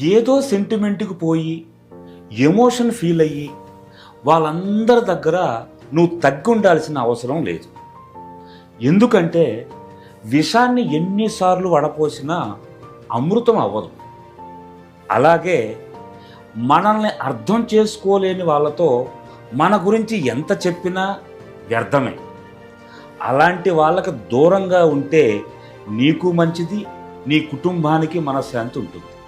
ఏదో సెంటిమెంట్కి పోయి emotion feel అయ్యి వాళ్ళందరి దగ్గర నువ్వు తగ్గి ఉండాల్సిన అవసరం లేదు. ఎందుకంటే విషాన్ని ఎన్నిసార్లు వడపోసినా అమృతం అవ్వదు. అలాగే మనల్ని అర్థం చేసుకోలేని వాళ్ళతో మన గురించి ఎంత చెప్పినా వ్యర్థమే. అలాంటి వాళ్ళకి దూరంగా ఉంటే నీకు మంచిది నీ కుటుంబానికి మనశ్శాంతి ఉంటుంది.